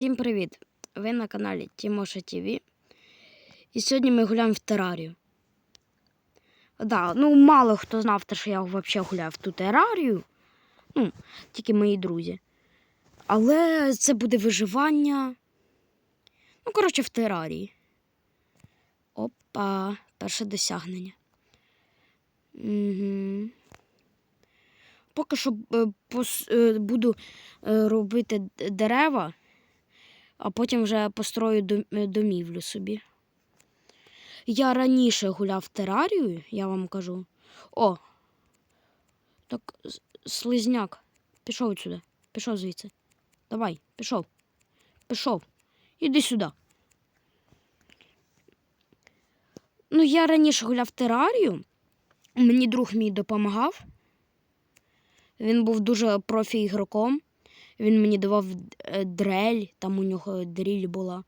Всім привіт! Ви на каналі Тімоша ТВ. І сьогодні ми гуляємо в терарію. Да, ну мало хто знав, що я взагалі гуляв в ту терарію. Ну, тільки мої друзі. Але це буде виживання. Ну, коротше, в терарії. Опа, перше досягнення. Угу. Поки що е, е, буду е, робити дерева а потім вже построю е, домівлю собі. Я раніше гуляв терарію, я вам кажу. О! Так, слизняк. Пішов сюди. Пішов звідси. Давай, пішов. Пішов. Іди сюди. Ну, я раніше гуляв терарію. Мені друг мій допомагав. Він був дуже профі ігроком. Він мені давав е, дрель, там у нього дріль була.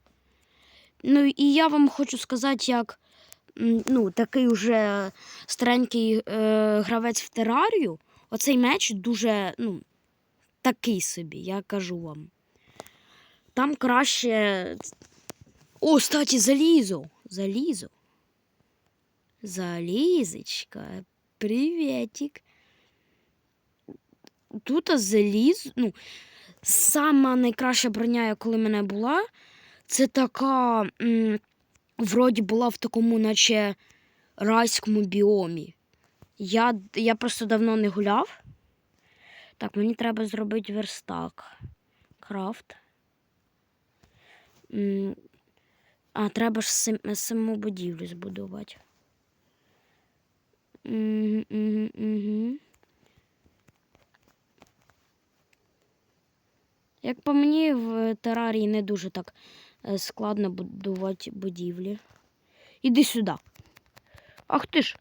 Ну і я вам хочу сказати, як ну, такий уже старенький е, гравець в терарію, оцей меч дуже ну, такий собі, я кажу вам. Там краще. О, статі, залізо. Залізо. Залізочка. Привітик. Тут заліз, ну, сама найкраща броня, яка коли мене була, це така, м, вроді була в такому, наче райському біомі. Я, я просто давно не гуляв. Так, мені треба зробити верстак. Крафт. М, А, треба ж сам, саму будівлю збудувати. Угу, угу, угу. Як по мені, в терарії не дуже так е, складно будувати будівлі. Іди сюди. Ах ти ж.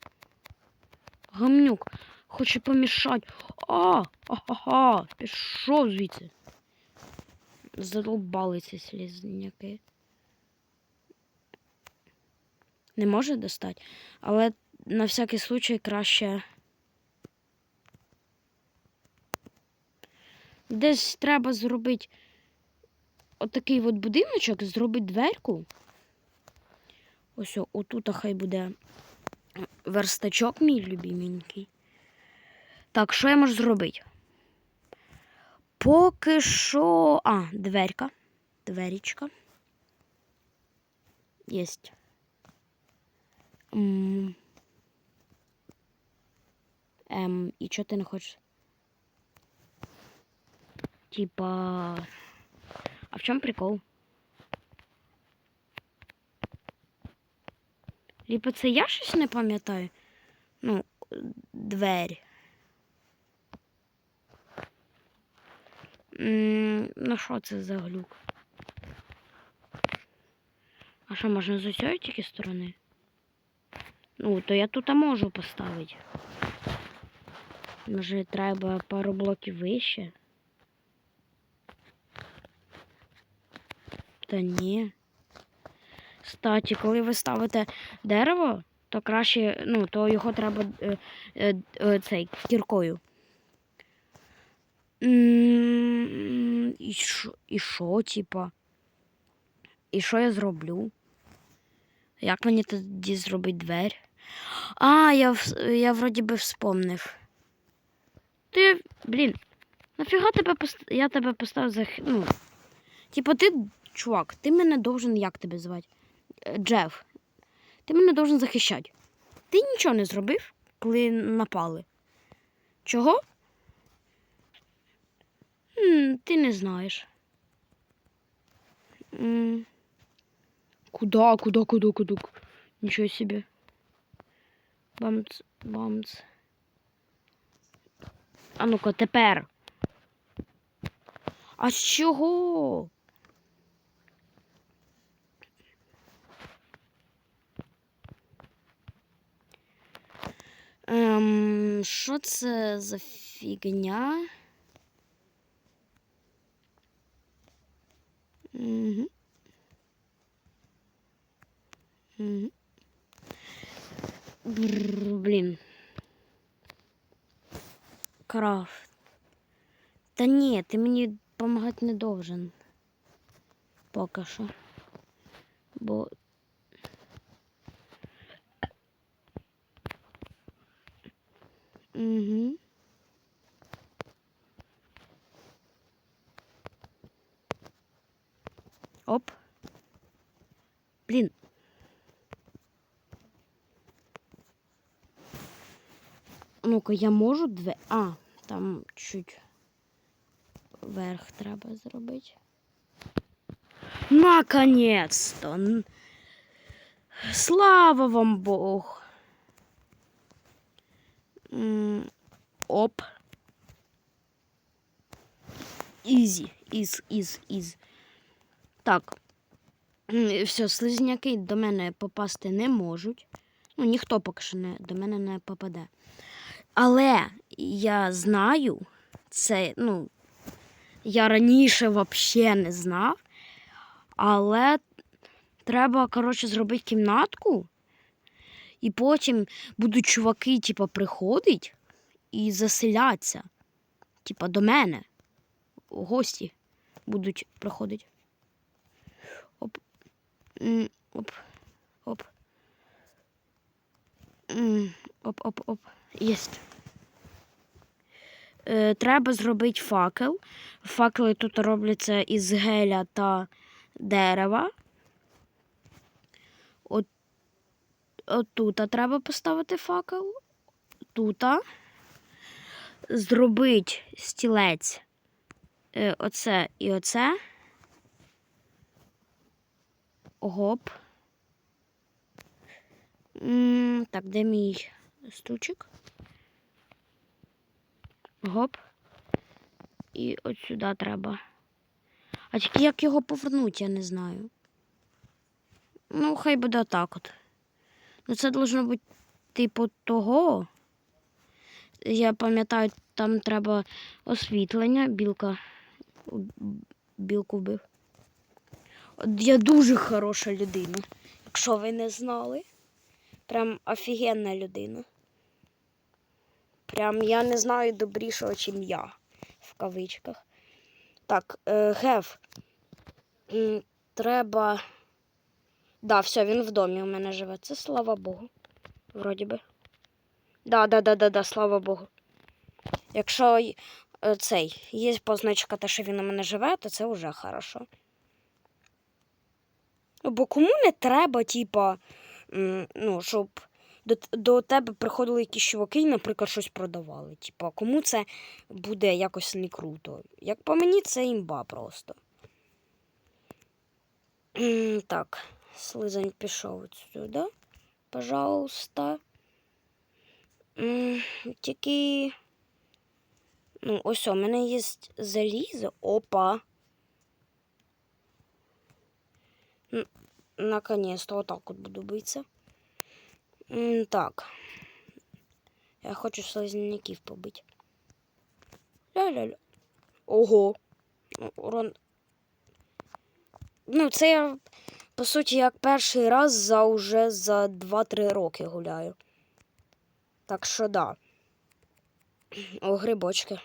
Гамнюк. Хоче помішати. А, ага, пішов звідси. Задолбали ці слізняки. Не може достати, але на всякий случай краще. Десь треба зробити отакий от будиночок, зробити дверку. Ось отут хай буде верстачок мій любименький. Так, що я можу зробити? Поки що. А, дверка. Дверічка. Єсть. Ем, і чого ти не хочеш? Типа. А в чем прикол? Либо це я щось не пам'ятаю. Ну, двері. М, Ну, що це за глюк? А що, можна з усієї тільки сторони? Ну, то я тут можу поставити. Може, треба пару блоків вище. Та ні. Кстати, коли ви ставите дерево, то краще, ну, то його треба е, е, е, цей кіркою. І що, і що, типа? І що я зроблю? Як мені тоді зробити двері? А, я, я вроді би вспомнив. Ти, блін, нафіга тебе пост... я тебе поставив за. Ну, типа, ти, чувак, ти мене должен, як тебе звати? Е, Джеф. Ти мене должен захищати. Ти нічого не зробив, коли напали. Чого? М, ти не знаєш. М, Куда, куда, куда, куда? Нічого собі. Бамц, бамц. А ну-ка, тепер. А чого? що це за фігня? Угу. Угу. Бррр, блін. Крафт. Та ні, ти мені допомагати не должен. Поки що. Бо. Угу. Оп. Блін. Ну-ка, я можу две. А, там чуть вверх треба зробити. Наконец-то! Слава вам Бог! Оп. Ізі, із, із, із. Так. Все, слизняки до мене попасти не можуть. Ну, ніхто поки що не, до мене не попаде. Але я знаю, це, ну, я раніше взагалі не знав. Але треба, коротше, зробити кімнатку. І потім будуть чуваки, типа, приходить і заселяться. Типа, до мене. Гості будуть приходити. Оп. Оп. Оп. Оп, оп, оп. Єсть. Е, треба зробити факел. Факели тут робляться із геля та дерева. От, от тут треба поставити факел. Тут. Зробити стілець. Е, оце і оце. Гоп. Так, де мій стучик? Гоп. І от сюди треба. А тільки як його повернути, я не знаю. Ну, хай буде так от. Ну, це должно бути типу того. Я пам'ятаю, там треба освітлення, білка. Білку вбив. Я дуже хороша людина, якщо ви не знали. Прям офігенна людина. Прям я не знаю добрішого, чим я в кавичках. Так, е, Гев. Треба. Да, все, він в домі у мене живе. Це слава Богу. Вроді би. Да, да, да, да, да, слава Богу. Якщо е, цей є позначка, те, що він у мене живе, то це вже хорошо. Ну, Бо кому не треба, типа, ну, щоб до, до тебе приходили якісь чуваки і, наприклад, щось продавали. Типа, кому це буде якось не круто. Як по мені, це імба просто. Так, слизань пішов сюди, пожалуйста. Тільки. Ну, ось у мене є залізо. Опа. Наконец-то отак от буду битися. Так. Я хочу слизняків побити. Ля-ля-ля. Ого. Ну, Урон. Ну, це я, по суті, як перший раз за уже за 2-3 роки гуляю. Так що да. О, грибочки.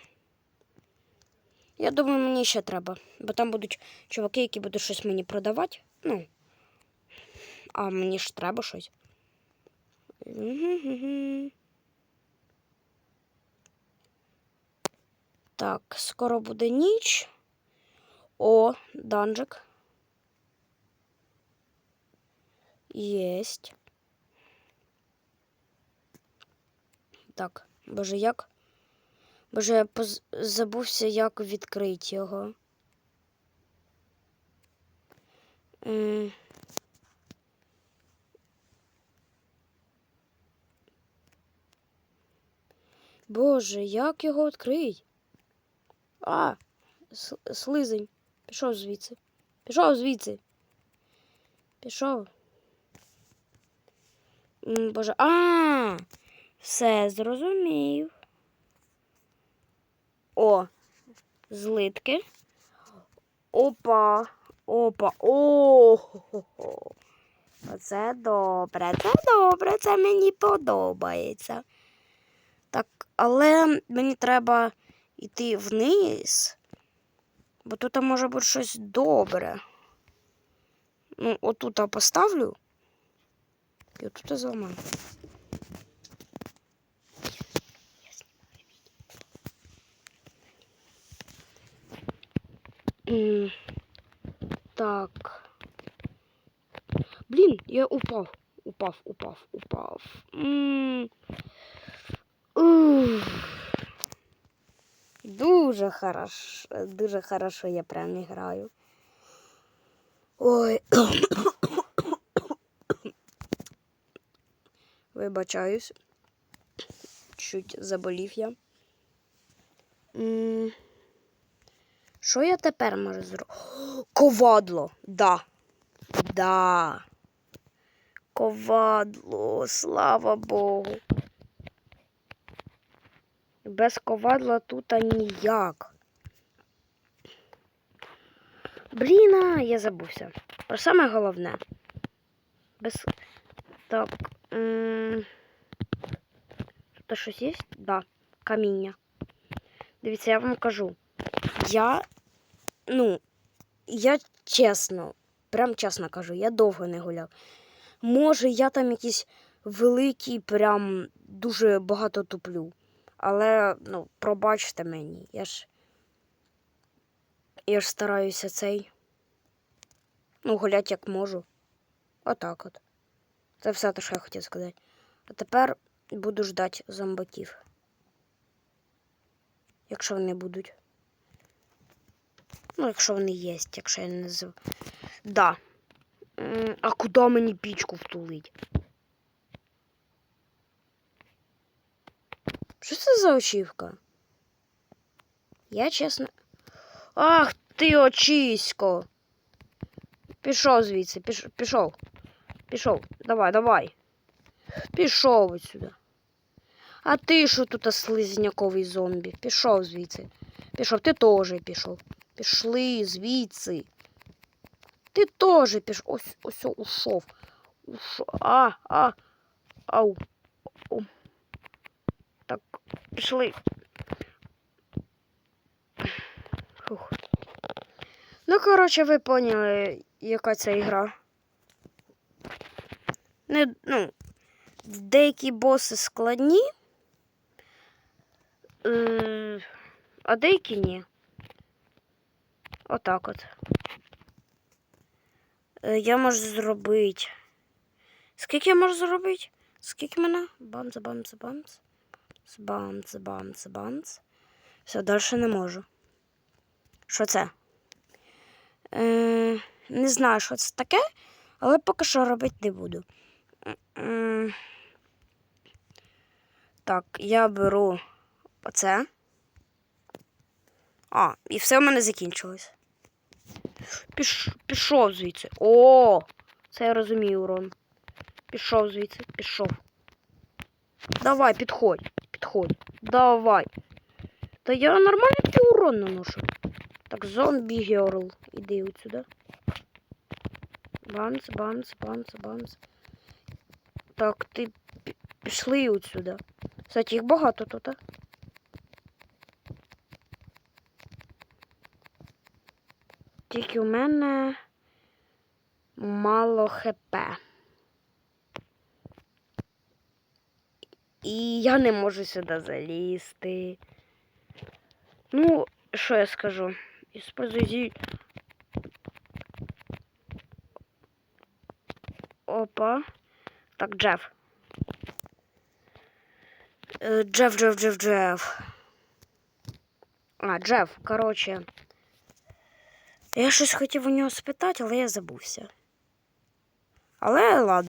Я думаю, мені ще треба. Бо там будуть чуваки, які будуть щось мені продавати. Ну. А мені ж треба щось. Так, скоро буде ніч. О, данжик. Єсть. Так, боже, як? Боже, я поз... забувся, як відкрити його. М. Боже, як його відкрити? А, слизень. Пішов звідси. Пішов звідси. Пішов. Боже. А, все зрозумів. О, злитки. Опа. Опа. О. Оце добре. Це добре, це мені подобається. Так, але мені треба йти вниз, бо тут може бути щось добре. Ну, отут поставлю. Я зламаю. М, Так. Блін, я упав. Упав, упав, упав. М. Дуже хорошо, дуже хорошо я прям граю. Ой. Вибачаюсь. Чуть заболів я. Що я тепер можу зробити? Ковадло. Да. Да. Ковадло, слава Богу. Без ковадла тут ніяк. Блін, я забувся. Про саме головне. Без. Так. Тут щось є? Да. Каміння. Дивіться, я вам кажу. Я. Ну, я чесно, прям чесно кажу, я довго не гуляв. Може, я там якийсь великий, прям дуже багато туплю. Але, ну, пробачте мені, я ж. Я ж стараюся цей. Ну, гулять як можу. Отак от. Це все те, що я хотів сказати. А тепер буду ждати зомбаків. Якщо вони будуть. Ну, якщо вони є, якщо я не з. Да. А куди мені пічку втулить? Що це за очівка? Я чесно. Ах ти очисько. Пішов звідси, піш... пішов. Пішов. Давай, давай. Пішов отсюда. А ти що тут слизняковий зомбі? Пішов звідси. Пішов, ти теж пішов. Пішли звідси. Ти теж пішов. Ось, ось, ушов. Ушов. А, а, ау. О. Так, пішли. Фух. Ну, коротше, ви поняли, яка це ігра. Не, ну, деякі боси складні, е, а деякі ні. Отак от. Е, Я можу зробити. Скільки я можу зробити? Скільки мене? Бамц, бамц, бамц. Бамц, бамц, бамц. Все, далі не можу. Що це? Е, не знаю, що це таке, але поки що робити не буду. Так, я беру оце. А, і все в мене закінчилось. Піш, пішов звідси. О! Це я розумію, урон. Пішов звідси, пішов. Давай, підходь, підходь. Давай. Та я нормально тобі урон наношу. Так, зомбі герл. Іди от сюди. Бамц, бамц, бамц, бамц. Так, ти пішли от сюди. Кстати, їх багато тут, а? Тільки у мене мало хп. І я не можу сюди залізти. Ну, що я скажу? Используй. Опа. Так, Джеф. Е, Джеф, Джеф, Джеф, Джеф. А, Джеф, коротше. Я щось хотів у нього спитати, але я забувся. Але ладно.